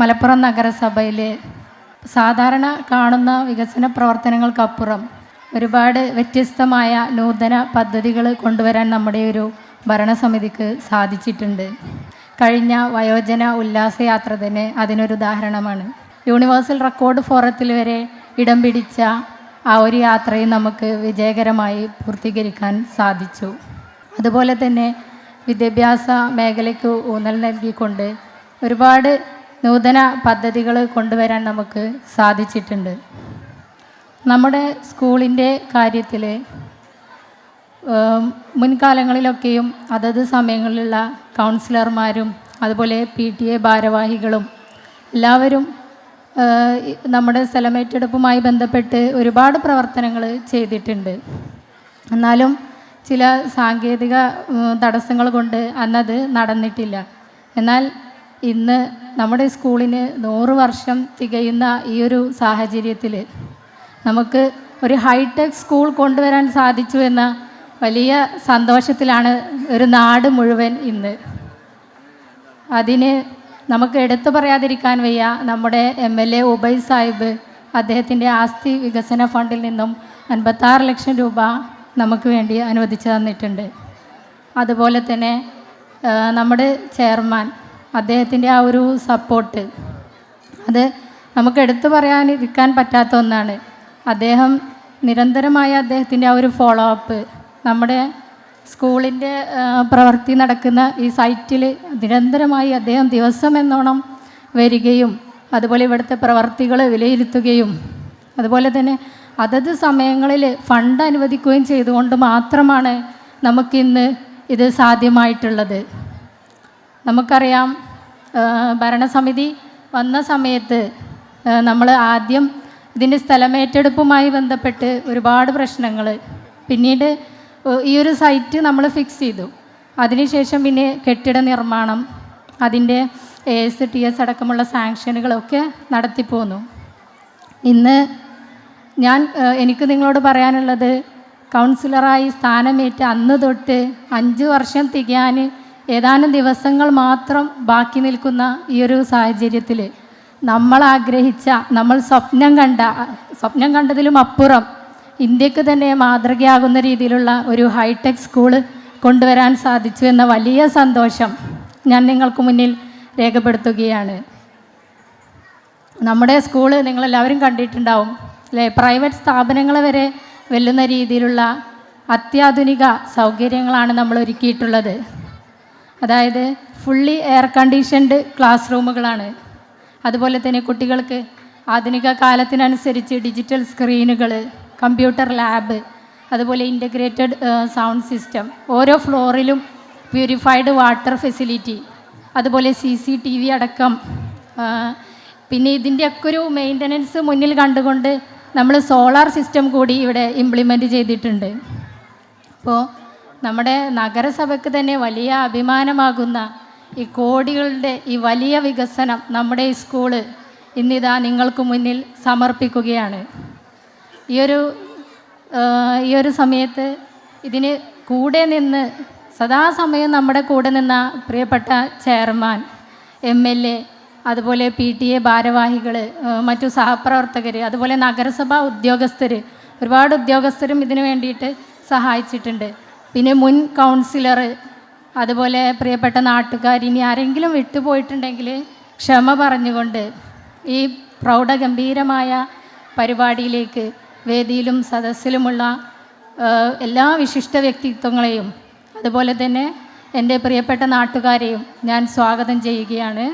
മലപ്പുറം നഗരസഭയിലെ സാധാരണ കാണുന്ന വികസന പ്രവർത്തനങ്ങൾക്കപ്പുറം ഒരുപാട് വ്യത്യസ്തമായ നൂതന പദ്ധതികൾ കൊണ്ടുവരാൻ നമ്മുടെ ഒരു ഭരണസമിതിക്ക് സാധിച്ചിട്ടുണ്ട്. കഴിഞ്ഞ വയോജന ഉല്ലാസയാത്ര തന്നെ അതിനൊരു ഉദാഹരണമാണ്. യൂണിവേഴ്സൽ റെക്കോർഡ് ഫോറത്തിൽ വരെ ഇടം പിടിച്ച ആ ഒരു യാത്രയും നമുക്ക് വിജയകരമായി പൂർത്തീകരിക്കാൻ സാധിച്ചു. അതുപോലെ തന്നെ വിദ്യാഭ്യാസ മേഖലയ്ക്ക് ഊന്നൽ നൽകിക്കൊണ്ട് ഒരുപാട് നൂതന പദ്ധതികൾ കൊണ്ടുവരാൻ നമുക്ക് സാധിച്ചിട്ടുണ്ട്. നമ്മുടെ സ്കൂളിന്റെ കാര്യത്തിൽ മുൻകാലങ്ങളിലൊക്കെയും അതത് സമയങ്ങളിലുള്ള കൗൺസിലർമാരും അതുപോലെ പി ടി എ ഭാരവാഹികളും എല്ലാവരും നമ്മുടെ സ്ഥലമേറ്റെടുപ്പുമായി ബന്ധപ്പെട്ട് ഒരുപാട് പ്രവർത്തനങ്ങൾ ചെയ്തിട്ടുണ്ട്. എന്നാലും ചില സാങ്കേതിക തടസ്സങ്ങൾ കൊണ്ട് അന്നത് നടന്നിട്ടില്ല. എന്നാൽ ഇന്ന് നമ്മുടെ സ്കൂളിന് നൂറ് വർഷം തികയുന്ന ഈ ഒരു സാഹചര്യത്തിൽ നമുക്ക് ഒരു ഹൈടെക് സ്കൂൾ കൊണ്ടുവരാൻ സാധിച്ചു എന്ന വലിയ സന്തോഷത്തിലാണ് ഒരു നാട് മുഴുവൻ ഇന്ന്. അതിന് നമുക്ക് എടുത്തു പറയാതിരിക്കാൻ വയ്യ നമ്മുടെ M L A Ubai Sahib അദ്ദേഹത്തിന്റെ ആസ്തി വികസന ഫണ്ടിൽ നിന്നും അൻപത്താറ് ലക്ഷം രൂപ നമുക്ക് വേണ്ടി അനുവദിച്ചു തന്നിട്ടുണ്ട്. അതുപോലെ തന്നെ നമ്മുടെ ചെയർമാൻ അദ്ദേഹത്തിന്റെ ആ ഒരു സപ്പോർട്ട് അത് നമുക്ക് എടുത്തു പറയാനിരിക്കാൻ പറ്റാത്ത ഒന്നാണ്. അദ്ദേഹം നിരന്തരമായ അദ്ദേഹത്തിന്റെ ആ ഒരു ഫോളോ അപ്പ് നമ്മുടെ സ്കൂളിന്റെ പ്രവൃത്തി നടക്കുന്ന ഈ സൈറ്റിൽ നിരന്തരമായി അദ്ദേഹം ദിവസം എന്നോണം വരികയും അതുപോലെ ഇവിടുത്തെ പ്രവർത്തികൾ വിലയിരുത്തുകയും അതുപോലെ തന്നെ അതത് സമയങ്ങളിൽ ഫണ്ട് അനുവദിക്കുകയും ചെയ്തുകൊണ്ട് മാത്രമാണ് നമുക്കിന്ന് ഇത് സാധ്യമായിട്ടുള്ളത്. നമുക്കറിയാം ഭരണസമിതി വന്ന സമയത്ത് നമ്മൾ ആദ്യം ഇതിന്റെ സ്ഥലമേറ്റെടുപ്പുമായി ബന്ധപ്പെട്ട് ഒരുപാട് പ്രശ്നങ്ങൾ പിന്നീട് ഈ ഒരു സൈറ്റ് നമ്മൾ ഫിക്സ് ചെയ്തു. അതിനുശേഷം പിന്നെ കെട്ടിട നിർമ്മാണം അതിന്റെ എ എസ് ടി എസ് അടക്കമുള്ള സാങ്ഷനുകളൊക്കെ നടത്തിപ്പോന്നു ഇന്ന് ഞാൻ എനിക്ക് നിങ്ങളോട് പറയാനുള്ളത് കൗൺസിലറായി സ്ഥാനമേറ്റ് അന്ന് തൊട്ട് അഞ്ച് വർഷം തികയാൻ ഏതാനും ദിവസങ്ങൾ മാത്രം ബാക്കി നിൽക്കുന്ന ഈ ഒരു സാഹചര്യത്തിൽ നമ്മൾ ആഗ്രഹിച്ച നമ്മൾ സ്വപ്നം കണ്ട സ്വപ്നം കണ്ടതിലും അപ്പുറം ഇന്ത്യയ്ക്ക് തന്നെ മാതൃകയാകുന്ന രീതിയിലുള്ള ഒരു ഹൈടെക് സ്കൂൾ കൊണ്ടുവരാൻ സാധിച്ചു എന്ന വലിയ സന്തോഷം ഞാൻ നിങ്ങൾക്ക് മുന്നിൽ രേഖപ്പെടുത്തുകയാണ്. നമ്മുടെ സ്കൂൾ നിങ്ങളെല്ലാവരും കണ്ടിട്ടുണ്ടാവും അല്ലേ? പ്രൈവറ്റ് സ്ഥാപനങ്ങളെ വരെ വെല്ലുന്ന രീതിയിലുള്ള അത്യാധുനിക സൗകര്യങ്ങളാണ് നമ്മൾ ഒരുക്കിയിട്ടുള്ളത്. അതായത് ഫുള്ളി എയർ കണ്ടീഷൻഡ് ക്ലാസ് റൂമുകളാണ് അതുപോലെ തന്നെ കുട്ടികൾക്ക് ആധുനിക കാലത്തിനനുസരിച്ച് ഡിജിറ്റൽ സ്ക്രീനുകൾ കമ്പ്യൂട്ടർ ലാബ് അതുപോലെ ഇന്റഗ്രേറ്റഡ് സൗണ്ട് സിസ്റ്റം ഓരോ ഫ്ലോറിലും പ്യൂരിഫൈഡ് വാട്ടർ ഫെസിലിറ്റി അതുപോലെ സി സി ടി വി അടക്കം പിന്നെ ഇതിന്റെയൊക്കെ ഒരു മെയിന്റനൻസ് മുന്നിൽ കണ്ടുകൊണ്ട് നമ്മൾ സോളാർ സിസ്റ്റം കൂടി ഇവിടെ ഇംപ്ലിമെന്റ് ചെയ്തിട്ടുണ്ട്. അപ്പോൾ നമ്മുടെ നഗരസഭയ്ക്ക് തന്നെ വലിയ അഭിമാനമാകുന്ന ഈ കോടികളുടെ ഈ വലിയ വികസനം നമ്മുടെ ഈ സ്കൂൾ ഇന്നിതാ നിങ്ങൾക്ക് മുന്നിൽ സമർപ്പിക്കുകയാണ്. ഈ ഒരു ഈ ഒരു സമയത്ത് ഇതിന് കൂടെ നിന്ന് സദാസമയം നമ്മുടെ കൂടെ നിന്ന പ്രിയപ്പെട്ട ചെയർമാൻ എം എൽ എ അതുപോലെ പി ടി എ ഭാരവാഹികൾ മറ്റു സഹപ്രവർത്തകർ അതുപോലെ നഗരസഭാ ഉദ്യോഗസ്ഥർ ഒരുപാട് ഉദ്യോഗസ്ഥരും ഇതിനു വേണ്ടിയിട്ട് സഹായിച്ചിട്ടുണ്ട്. പിന്നെ മുൻ കൗൺസിലർ അതുപോലെ പ്രിയപ്പെട്ട നാട്ടുകാർ ഇനി ആരെങ്കിലും വിട്ടുപോയിട്ടുണ്ടെങ്കിൽ ക്ഷമ പറഞ്ഞുകൊണ്ട് ഈ പ്രൗഢഗംഭീരമായ പരിപാടിയിലേക്ക് വേദിയിലും സദസ്സിലുമുള്ള എല്ലാ വിശിഷ്ട വ്യക്തിത്വങ്ങളെയും അതുപോലെ തന്നെ എന്റെ പ്രിയപ്പെട്ട നാട്ടുകാരെയും ഞാൻ സ്വാഗതം ചെയ്യുകയാണ്.